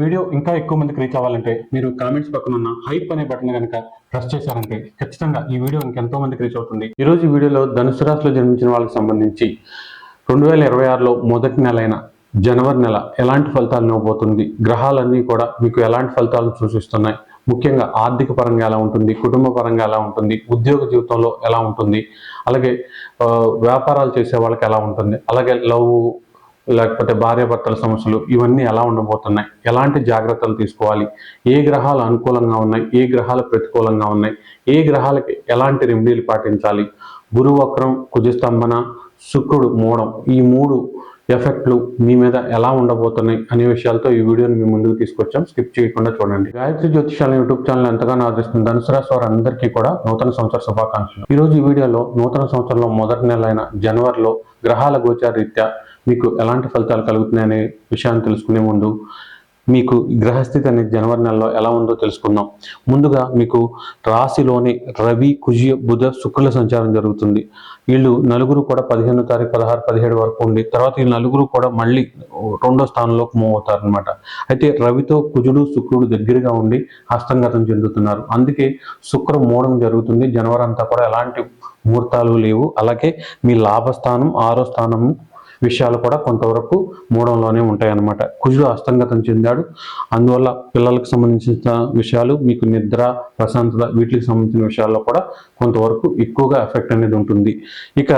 Video ఇంకా ఎక్కువ మందికి రీచ్ అవ్వాలంటే మీరు కామెంట్స్ పక్కన ఉన్న హైప్ అనే బటన్ కనుక ప్రెస్ చేశారంటే ఖచ్చితంగా ఈ వీడియో ఇంకెంతో మందికి రీచ్ అవుతుంది. ఈరోజు ఈ వీడియోలో ధనుసు రాశిలో జన్మించిన వాళ్ళకి సంబంధించి రెండు వేల ఇరవై ఆరులో మొదటి నెల అయిన జనవరి నెల ఎలాంటి ఫలితాలను ఇవ్వబోతుంది? గ్రహాలన్నీ కూడా మీకు ఎలాంటి ఫలితాలను సూచిస్తున్నాయి? ముఖ్యంగా ఆర్థిక పరంగా ఎలా ఉంటుంది? కుటుంబ పరంగా ఎలా ఉంటుంది? ఉద్యోగ జీవితంలో ఎలా ఉంటుంది? అలాగే వ్యాపారాలు చేసే వాళ్ళకి ఎలా ఉంటుంది? అలాగే లవ్ లేకపోతే భార్యాభర్తల సమస్యలు ఇవన్నీ ఎలా ఉండబోతున్నాయి? ఎలాంటి జాగ్రత్తలు తీసుకోవాలి? ఏ గ్రహాలు అనుకూలంగా ఉన్నాయి? ఏ గ్రహాలు ప్రతికూలంగా ఉన్నాయి? ఏ గ్రహాలకి ఎలాంటి రెమెడీలు పాటించాలి? గురువక్రం కుజస్తంభన శుక్రుడు మూడం ఈ మూడు ఎఫెక్ట్లు మీ మీద ఎలా ఉండబోతున్నాయి అనే విషయాలతో ఈ వీడియోని మీ ముందుకు తీసుకొచ్చాం. స్కిప్ చేయకుండా చూడండి. గాయత్రి జ్యోతిషాల యూట్యూబ్ ఛానల్ ఎంతగానో ఆదరిస్తుంది ధనుసు రాశి వారందరికీ కూడా నూతన సంవత్సర శుభాకాంక్షలు. ఈరోజు ఈ వీడియోలో నూతన సంవత్సరంలో మొదటి నెల అయిన జనవరిలో గ్రహాల గోచార రీత్యా మీకు ఎలాంటి ఫలితాలు కలుగుతున్నాయనే విషయాన్ని తెలుసుకునే ముందు మీకు గ్రహస్థితి అనేది జనవరి నెలలో ఎలా ఉందో తెలుసుకుందాం. ముందుగా మీకు రాశిలోని రవి కుజ బుధ శుక్రుల సంచారం జరుగుతుంది. వీళ్ళు నలుగురు కూడా పదిహేను తారీఖు పదహారు పదిహేడు వరకు ఉండి తర్వాత ఈ నలుగురు కూడా మళ్ళీ రెండో స్థానంలోకి మూవ్ అవుతారనమాట అయితే రవితో కుజుడు శుక్రుడు దగ్గరగా ఉండి హస్తంగతం చెందుతున్నారు. అందుకే శుక్ర మూడం జరుగుతుంది. జనవరి అంతా కూడా ఎలాంటి ముహూర్తాలు లేవు. అలాగే మీ లాభస్థానం ఆరో స్థానం విషయాలు కూడా కొంతవరకు మూడంలోనే ఉంటాయన్నమాట. కుజుడు హస్తంగతం చెందాడు. అందువల్ల పిల్లలకు సంబంధించిన విషయాలు మీకు నిద్ర ప్రశాంతత వీటికి సంబంధించిన విషయాల్లో కూడా కొంతవరకు ఎక్కువగా ఎఫెక్ట్ అనేది ఉంటుంది. ఇక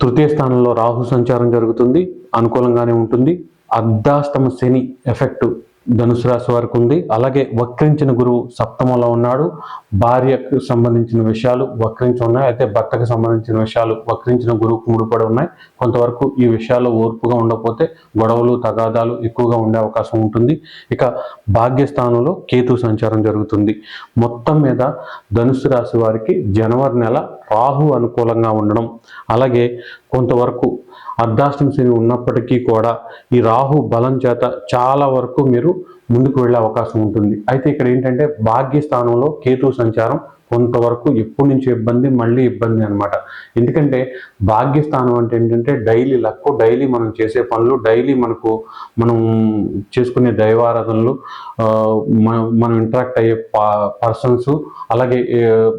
తృతీయ స్థానంలో రాహు సంచారం జరుగుతుంది. అనుకూలంగానే ఉంటుంది. అర్ధాష్టమ శని ఎఫెక్ట్ ధనుసు రాశి వారికి ఉంది. అలాగే వక్రించిన గురువు సప్తమంలో ఉన్నాడు. భార్యకు సంబంధించిన విషయాలు వక్రించి ఉన్నాయి. అయితే భర్తకు సంబంధించిన విషయాలు వక్రించిన గురువుకు ముడిపడి ఉన్నాయి. కొంతవరకు ఈ విషయాల్లో ఓర్పుగా ఉండకపోతే గొడవలు తగాదాలు ఎక్కువగా ఉండే అవకాశం ఉంటుంది. ఇక భాగ్యస్థానంలో కేతు సంచారం జరుగుతుంది. మొత్తం మీద ధనుసు రాశి వారికి జనవరి నెల రాహు అనుకూలంగా ఉండడం. అలాగే కొంతవరకు అర్ధాష్టమ శని ఉన్నప్పటికీ కూడా ఈ రాహు బలం చేత చాలా వరకు మీరు ముందుకు వెళ్ళే అవకాశం ఉంటుంది. అయితే ఇక్కడ ఏంటంటే భాగ్యస్థానంలో కేతు సంచారం కొంతవరకు ఎప్పటి నుంచి ఇబ్బంది మళ్ళీ ఇబ్బంది అనమాట ఎందుకంటే భాగ్యస్థానం అంటే ఏంటంటే డైలీ లక్ డైలీ మనం చేసే పనులు డైలీ మనకు మనం చేసుకునే దైవారాధనలు మనం మనం ఇంటరాక్ట్ అయ్యే పర్సన్స్ అలాగే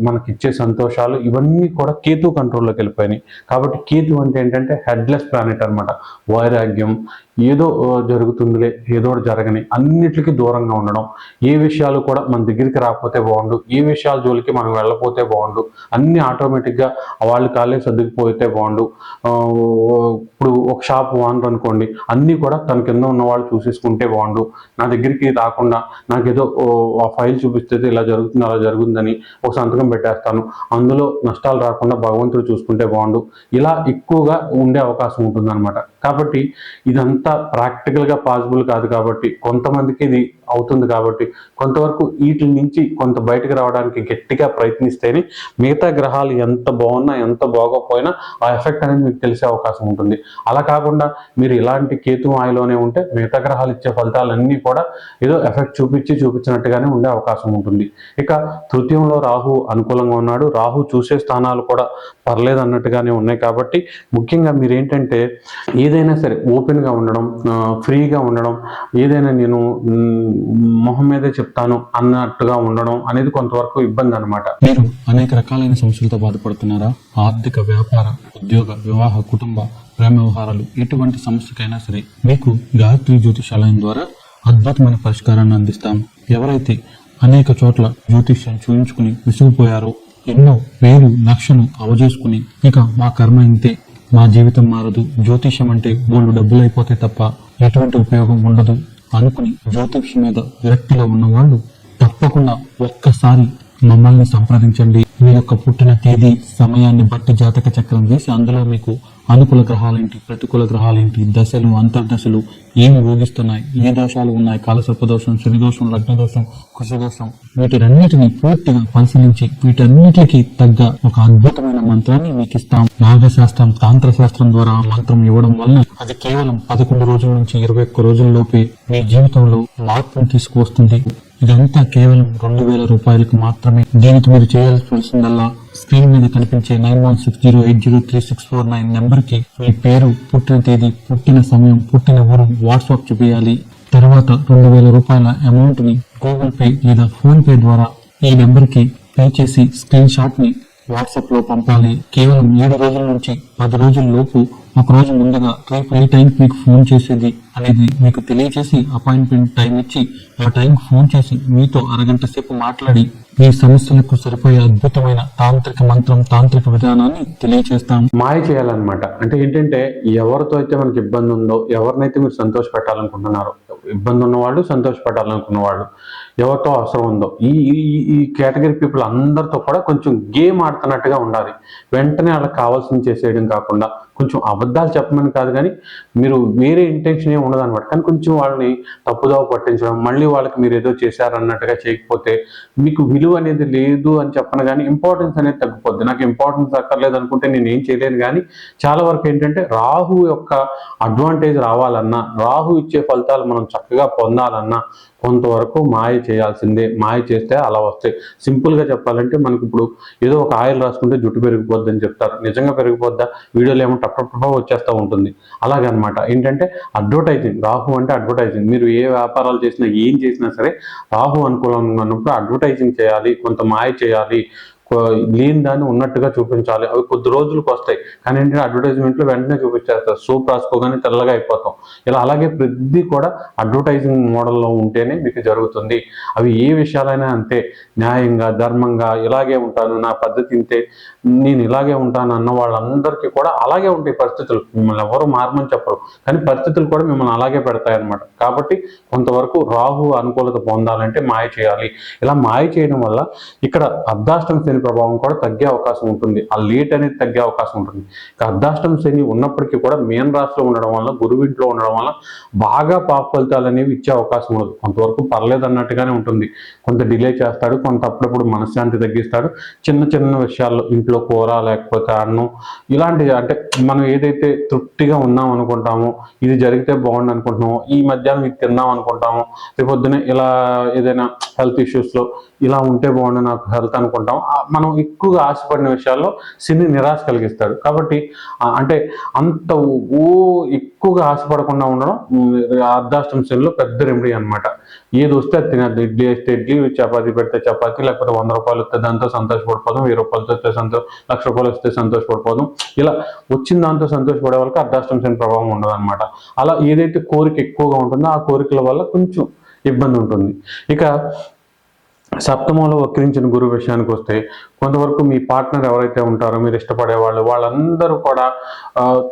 మనకి ఇచ్చే సంతోషాలు ఇవన్నీ కూడా కేతు కంట్రోల్లోకి వెళ్ళిపోయినాయి. కాబట్టి కేతు అంటే ఏంటంటే హెడ్లెస్ ప్లానెట్ అనమాట వైరాగ్యం ఏదో జరుగుతుందిలే ఏదో ఒకటి జరగని అన్నిటికీ దూరంగా ఉండడం. ఏ విషయాలు కూడా మన దగ్గరికి రాకపోతే బాగుండు ఏ విషయాల జోలికి మనం వెళ్ళకపోతే బాగుండు అన్ని ఆటోమేటిక్గా వాళ్ళు కాలే సర్దుకుపోతే బాగుండు. ఇప్పుడు ఒక షాప్ ఓనర్ అనుకోండి అన్నీ కూడా తన కింద ఉన్న వాళ్ళు చూసేసుకుంటే బాగుండు. నా దగ్గరికి రాకుండా నాకేదో ఓ, ఆ ఫైల్ చూపిస్తే ఇలా జరుగుతుంది అలా జరుగుతుందని ఒక సంతకం పెట్టేస్తాను. అందులో నష్టాలు రాకుండా భగవంతుడు చూసుకుంటే బాగుండు. ఇలా ఎక్కువగా ఉండే అవకాశం ఉంటుందన్నమాట. కాబట్టి ఇదంతా ప్రాక్టికల్గా పాసిబుల్ కాదు కాబట్టి కొంతమందికి ఇది అవుతుంది కాబట్టి కొంతవరకు వీటి నుంచి కొంత బయటకు రావడానికి గట్టిగా ప్రయత్నిస్తేనే మిగతా గ్రహాలు ఎంత బాగున్నా ఎంత బాగోపోయినా ఆ ఎఫెక్ట్ అనేది మీకు తెలిసే అవకాశం ఉంటుంది. అలా కాకుండా మీరు ఇలాంటి కేతు మాయలోనే ఉంటే మిగతా గ్రహాలు ఇచ్చే ఫలితాలన్నీ కూడా ఏదో ఎఫెక్ట్ చూపించి చూపించినట్టుగానే ఉండే అవకాశం ఉంటుంది. ఇక తృతీయంలో రాహు అనుకూలంగా ఉన్నాడు. రాహు చూసే స్థానాలు కూడా పర్లేదు అన్నట్టుగానే ఉన్నాయి కాబట్టి ముఖ్యంగా మీరు ఏంటంటే ఏదైనా సరే ఓపెన్గా ఉండడం ఫ్రీగా ఉండడం ఏదైనా నేను మొహం మీదే చెప్తాను అన్నట్టుగా ఉండడం అనేది కొంతవరకు ఇబ్బంది అనమాట మీరు అనేక రకాలైన సమస్యలతో బాధపడుతున్నారా? ఆర్థిక వ్యాపార ఉద్యోగ వివాహ కుటుంబ ప్రేమ వ్యవహారాలు ఎటువంటి సమస్యకైనా సరే మీకు గాయత్రి జ్యోతిషాలయం ద్వారా అద్భుతమైన పరిష్కారాన్ని అందిస్తాం. ఎవరైతే అనేక చోట్ల జ్యోతిష్యం చూయించుకుని విసిగిపోయారో ఎన్నో వేలు లక్షలు అవజేసుకుని ఇక మా కర్మ ఇంతే. మా జీవితం మారదు. జ్యోతిష్యం అంటే బోళ్ళు డబ్బులు అయిపోతే తప్ప ఎటువంటి ఉపయోగం ఉండదు. అనుకుని జ్యోతిష్యం మీద విరక్తిలో ఉన్నవాళ్ళు తప్పకుండా ఒక్కసారి మమ్మల్ని సంప్రదించండి. మీ యొక్క పుట్టిన తేదీ సమయాన్ని బట్టి జాతక చక్రం వేసి అందులో మీకు అనుకూల గ్రహాలేంటి? ప్రతికూల గ్రహాలేంటి? దశలు అంతర్దశలు ఏమి ఊగిస్తున్నాయి? ఏ దోషాలు ఉన్నాయి? కాలసర్పదోషం శనిదోషం లగ్నదోషం కుశదోషం లగ్న వీటినన్నిటిని పూర్తిగా పరిశీలించి వీటన్నిటికి తగ్గ ఒక అద్భుతమైన మంత్రాన్ని మీకు ఇస్తాం. నాగశాస్త్రం తాంత్ర శాస్త్రం ద్వారా మంత్రం ఇవ్వడం వల్ల అది కేవలం పదకొండు రోజుల నుంచి ఇరవై ఒక్క రోజుల్లోపే మీ జీవితంలో మార్పును తీసుకువస్తుంది. ఇదంతా కేవలం రెండు వేల రూపాయలకు మాత్రమే. దీనికి మీరు చేయాల్సి వచ్చిందల్లా స్క్రీన్ మీద కనిపించే nine one six zero eight zero three six four nine నెంబర్కి మీ పేరు పుట్టిన తేదీ పుట్టిన సమయం పుట్టిన ఊరు వాట్సాప్ చూపించాలి తర్వాత రెండు వేల రూపాయల అమౌంట్ని గూగుల్ పే లేదా ఫోన్ పే ద్వారా ఈ నెంబర్కి పే చేసి స్క్రీన్ షాట్ని వాట్సాప్లో పంపాలి. కేవలం ఏడు రోజుల నుంచి పది రోజుల లోపు ఒక రోజు ముందుగా రేపు ఏ టైంకి మీకు ఫోన్ చేసేది అనేది మీకు తెలియజేసి అపాయింట్మెంట్ టైం ఇచ్చి ఆ టైంకి ఫోన్ చేసి మీతో అరగంట సేపు మాట్లాడి మీ సమస్యలకు సరిపోయే అద్భుతమైన తాంత్రిక మంత్రం తాంత్రిక విధానాన్ని తెలియచేస్తాం మాయ చేయాలన్నమాట. అంటే ఏంటంటే ఎవరితో అయితే మనకి ఇబ్బంది ఉందో ఎవరినైతే మీరు సంతోష పెట్టాలనుకుంటున్నారో ఇబ్బంది ఉన్నవాళ్ళు సంతోష పెట్టాలనుకున్న వాళ్ళు ఎవరితో అవసరం ఉందో. ఈ ఈ- ఈ కేటగిరీ పీపుల్ అందరితో కూడా కొంచెం గేమ్ ఆడుతున్నట్టుగా ఉండాలి. వెంటనే వాళ్ళకి కావాల్సింది చేసేయడం కాకుండా కొంచెం అబద్ధాలు చెప్పమని కాదు కానీ మీరు వేరే ఇంటెన్షన్ ఏమి ఉండదు అనమాట కానీ కొంచెం వాళ్ళని తప్పుదావ పట్టించడం మళ్ళీ వాళ్ళకి మీరు ఏదో చేశారన్నట్టుగా చేయకపోతే మీకు విలువ అనేది లేదు అని చెప్పను కానీ ఇంపార్టెన్స్ అనేది తగ్గిపోద్ది. నాకు ఇంపార్టెన్స్ అక్కర్లేదు అనుకుంటే నేను ఏం చేయలేను కానీ చాలా వరకు ఏంటంటే రాహు యొక్క అడ్వాంటేజ్ రావాలన్నా రాహు ఇచ్చే ఫలితాలు మనం చక్కగా పొందాలన్నా కొంతవరకు మాయ చేయాల్సిందే. మాయ చేస్తే అలా వస్తాయి. సింపుల్గా చెప్పాలంటే మనకి ఇప్పుడు ఏదో ఒక ఆయిల్ రాసుకుంటే జుట్టు పెరిగిపోద్ది అని చెప్తారు. నిజంగా పెరిగిపోద్దా? వీడియోలో ఏమో టప్ టప్ వచ్చేస్తూ ఉంటుంది. అలాగనమాట. ఏంటంటే అడ్వర్టైజింగ్ రాహు అంటే అడ్వర్టైజింగ్. మీరు ఏ వ్యాపారాలు చేసినా ఏం చేసినా సరే రాహు అనుకూలంగా ఉన్నప్పుడు అడ్వర్టైజింగ్ చేయాలి కొంత మాయ చేయాలి లేని దాన్ని ఉన్నట్టుగా చూపించాలి. అవి కొద్ది రోజులకు వస్తాయి. కానీ ఏంటంటే అడ్వర్టైజ్మెంట్లో వెంటనే చూపించేస్తారు. సోప్ రాసుకోగానే తెల్లగా అయిపోతాం. ఇలా అలాగే ప్రతి కూడా అడ్వర్టైజింగ్ మోడల్లో ఉంటేనే మీకు జరుగుతుంది. అవి ఏ విషయాలైనా అంతే. న్యాయంగా ధర్మంగా ఇలాగే ఉంటాను నా పద్ధతి ఇంతే నేను ఇలాగే ఉంటాను అన్న వాళ్ళందరికీ కూడా అలాగే ఉంటాయి పరిస్థితులు. మిమ్మల్ని ఎవరు మారమని చెప్పరు. కానీ పరిస్థితులు కూడా మిమ్మల్ని అలాగే పెడతాయి అన్నమాట కాబట్టి కొంతవరకు రాహు అనుకూలత పొందాలంటే మాయ చేయాలి. ఇలా మాయ చేయడం వల్ల ఇక్కడ అర్ధాష్టం శని ప్రభావం కూడా తగ్గే అవకాశం ఉంటుంది. ఆ లేట్ అనేది తగ్గే అవకాశం ఉంటుంది. అర్ధాష్టం శని ఉన్నప్పటికీ కూడా మేన్ రాశిలో ఉండడం వల్ల గురువు ఇంట్లో ఉండడం వల్ల బాగా పాప ఫలితాలు అనేవి ఇచ్చే అవకాశం ఉండదు. కొంతవరకు పర్లేదు అన్నట్టుగానే ఉంటుంది. కొంత డిలే చేస్తాడు కొంత అప్పుడప్పుడు మనశ్శాంతి తగ్గిస్తాడు. చిన్న చిన్న విషయాల్లో ఇంట్లో కూర లేకపోతే అన్నం ఇలాంటి అంటే మనం ఏదైతే తృప్తిగా ఉన్నాం అనుకుంటామో ఇది జరిగితే బాగుండు అనుకుంటున్నామో ఈ మధ్యాహ్నం ఇది తిందాం అనుకుంటామో రేపొద్దునే ఇలా ఏదైనా హెల్త్ ఇష్యూస్లో ఇలా ఉంటే బాగుండు నాకు హెల్త్ అనుకుంటాం మనం ఎక్కువగా ఆశపడిన విషయాల్లో సిని నిరాశ కలిగిస్తాడు. కాబట్టి అంటే అంత ఓ ఎక్కువగా ఆశపడకుండా ఉండడం అర్ధాష్టం అర్ధాష్టమ శనిలో పెద్ద రెమెడీ అన్నమాట. ఏది వస్తే అది తినద్దు. ఇడ్లీ వేస్తే ఇడ్లీ చపాతీ పెడితే చపాతీ లేకపోతే వంద రూపాయలు వస్తే దాంతో సంతోషపడిపోదాం వెయ్యి రూపాయలతో వస్తే సంతో లక్ష రూపాయలు వస్తే సంతోషపడిపోదాం. ఇలా వచ్చిన దాంతో సంతోషపడే వాళ్ళకి అర్ధాష్టం శని ప్రభావం ఉండదు అనమాట అలా ఏదైతే కోరిక ఎక్కువగా ఉంటుందో ఆ కోరికల వల్ల కొంచెం ఇబ్బంది ఉంటుంది. ఇక సప్తమంలో వక్రించిన గురువు విషయానికి వస్తే కొంతవరకు మీ పార్ట్నర్ ఎవరైతే ఉంటారో మీరు ఇష్టపడే వాళ్ళు వాళ్ళందరూ కూడా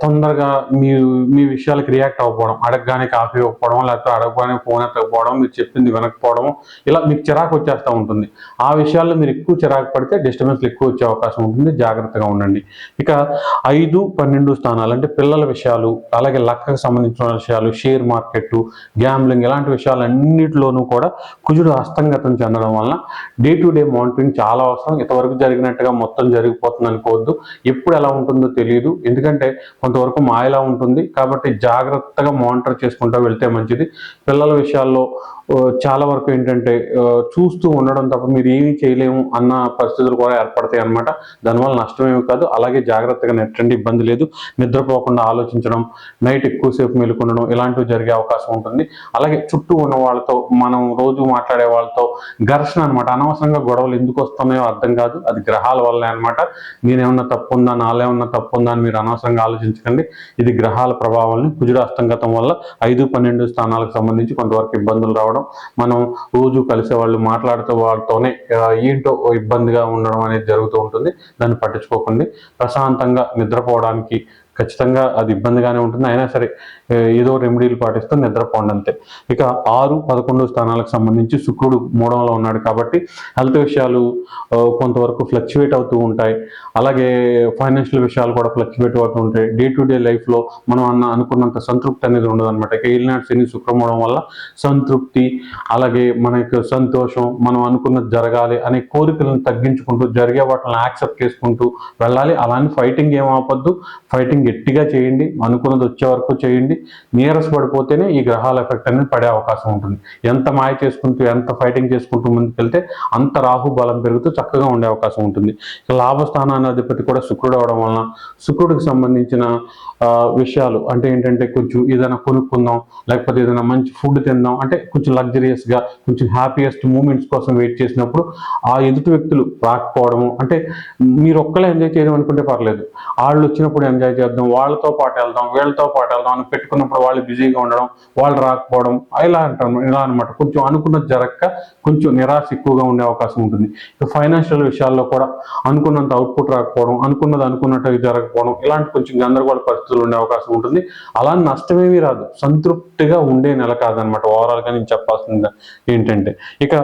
తొందరగా మీ మీ విషయాలకు రియాక్ట్ అవ్వకపోవడం అడగగానే కాఫీ ఇవ్వకపోవడం లేకపోతే అడగగానే ఫోన్ ఎత్తకపోవడం మీరు చెప్పింది వినకపోవడం ఇలా మీకు చిరాకు వచ్చేస్తూ ఉంటుంది. ఆ విషయాల్లో మీరు ఎక్కువ చిరాకు పడితే డిస్టర్బెన్స్లు ఎక్కువ వచ్చే అవకాశం ఉంటుంది. జాగ్రత్తగా ఉండండి. ఇక ఐదు పన్నెండు స్థానాలు అంటే పిల్లల విషయాలు అలాగే లక్కకు సంబంధించిన విషయాలు షేర్ మార్కెట్ గ్యాంబ్లింగ్ ఇలాంటి విషయాలన్నిటిలోనూ కూడా కుజుడు హస్తంగతం చెందడం వల్ల వలన డే టు డే మానిటరింగ్ చాలా అవసరం. ఇంతవరకు జరిగినట్టుగా మొత్తం జరిగిపోతుంది అనుకోవద్దు. ఎప్పుడు ఎలా ఉంటుందో తెలియదు ఎందుకంటే కొంతవరకు మాయలా ఉంటుంది. కాబట్టి జాగ్రత్తగా మానిటర్ చేసుకుంటూ వెళ్తే మంచిది. పిల్లల విషయాల్లో చాలా వరకు ఏంటంటే చూస్తూ ఉండడం తప్ప మీరు ఏమీ చేయలేము అన్న పరిస్థితులు కూడా ఏర్పడతాయి అనమాట దానివల్ల నష్టమేమి కాదు. అలాగే జాగ్రత్తగా నెట్టండి. ఇబ్బంది లేదు. నిద్రపోకుండా ఆలోచించడం నైట్ ఎక్కువసేపు మేలుకుండడం ఇలాంటివి జరిగే అవకాశం ఉంటుంది. అలాగే చుట్టూ ఉన్న వాళ్ళతో మనం రోజు మాట్లాడే వాళ్ళతో ఘర్షణ అనమాట అనవసరంగా గొడవలు ఎందుకు వస్తున్నాయో అర్థం కాదు. అది గ్రహాల వల్లే అనమాట నేనేమన్నా తప్పు ఉందా నాలేమన్నా తప్పు ఉందా అని మీరు అనవసరంగా ఆలోచించకండి. ఇది గ్రహాల ప్రభావాలని కుజుడు వల్ల ఐదు పన్నెండు స్థానాలకు సంబంధించి కొంతవరకు ఇబ్బందులు రావడం మనం రోజు కలిసే వాళ్ళు మాట్లాడుతూ వాళ్ళతోనే ఏంటో ఇబ్బందిగా ఉండడం అనేది జరుగుతూ ఉంటుంది. దాన్ని పట్టించుకోకండి. ప్రశాంతంగా నిద్రపోవడానికి ఖచ్చితంగా అది ఇబ్బందిగానే ఉంటుంది. అయినా సరే ఏదో రెమెడీలు పాటిస్తూ నిద్రపోండి అంతే. ఇక ఆరు పదకొండు స్థానాలకు సంబంధించి శుక్రుడు మూడంలో ఉన్నాడు కాబట్టి హెల్త్ విషయాలు కొంతవరకు ఫ్లక్చువేట్ అవుతూ ఉంటాయి. అలాగే ఫైనాన్షియల్ విషయాలు కూడా ఫ్లక్చువేట్ అవుతూ ఉంటాయి. డే టు డే లైఫ్లో మనం అన్న అనుకున్నంత సంతృప్తి అనేది ఉండదు అనమాట ఇక ఏలినాడు శని శుక్రమూడం వల్ల సంతృప్తి అలాగే మనకు సంతోషం మనం అనుకున్నది జరగాలి అనే కోరికలను తగ్గించుకుంటూ జరిగే వాటిని యాక్సెప్ట్ చేసుకుంటూ వెళ్ళాలి. అలానే ఫైటింగ్ ఏం ఆపద్దు. ఫైటింగ్ గట్టిగా చేయండి అనుకున్నది వచ్చే వరకు చేయండి. నీరస పడిపోతేనే ఈ గ్రహాల ఎఫెక్ట్ అనేది పడే అవకాశం ఉంటుంది. ఎంత మాయ చేసుకుంటూ ఎంత ఫైటింగ్ చేసుకుంటూ ముందుకెళ్తే అంత రాహు బలం పెరుగుతూ చక్కగా ఉండే అవకాశం ఉంటుంది. ఇక లాభస్థానాన్ని అధిపతి కూడా శుక్రుడు అవడం వలన శుక్రుడికి సంబంధించిన విషయాలు అంటే ఏంటంటే కొంచెం ఏదైనా కొనుక్కుందాం లేకపోతే ఏదైనా మంచి ఫుడ్ తిందాం అంటే కొంచెం లగ్జరియస్గా కొంచెం హ్యాపీయెస్ట్ మూమెంట్స్ కోసం వెయిట్ చేసినప్పుడు ఆ ఎదుటి వ్యక్తులు రాకపోవడము అంటే మీరు ఒక్కలే ఎంజాయ్ చేయడం అనుకుంటే పర్లేదు. వాళ్ళు వచ్చినప్పుడు ఎంజాయ్ చేద్దాం వాళ్ళతో పాటు వెళ్దాం వీళ్ళతో పాటు వెళ్దాం అని పెట్టుకున్నప్పుడు వాళ్ళు బిజీగా ఉండడం వాళ్ళు రాకపోవడం ఇలా అంటారు ఇలా అనమాట కొంచెం అనుకున్నది జరగక కొంచెం నిరాశ ఎక్కువగా ఉండే అవకాశం ఉంటుంది. ఇక ఫైనాన్షియల్ విషయాల్లో కూడా అనుకున్నంత అవుట్పుట్ రాకపోవడం అనుకున్నది అనుకున్నట్టు జరగకపోవడం ఇలాంటి కొంచెం గందరగోళ పరిస్థితులు ఉండే అవకాశం ఉంటుంది. అలా నష్టమేమీ రాదు. సంతృప్తిగా ఉండే నెల కాదనమాట ఓవరాల్గా నేను చెప్పాల్సింది ఏంటంటే ఇక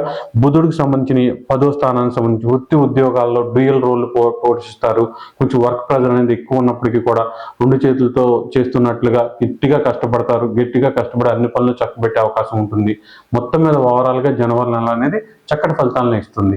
బుధుడికి సంబంధించిన పదో స్థానానికి సంబంధించి వృత్తి ఉద్యోగాల్లో డ్యూయల్ రోల్ పోషిస్తారు. కొంచెం వర్క్ ప్రెజర్ అనేది ఎక్కువ ఉన్నప్పటికీ కూడా రెండు చేతులతో చేస్తున్నట్లుగా గట్టిగా కష్టపడతారు. గట్టిగా కష్టపడి అన్ని పనులు చక్కబెట్టే అవకాశం ఉంటుంది. మొత్తం మీద ఓవరాల్గా జనవరి నెల అనేది చక్కటి ఫలితాలను ఇస్తుంది.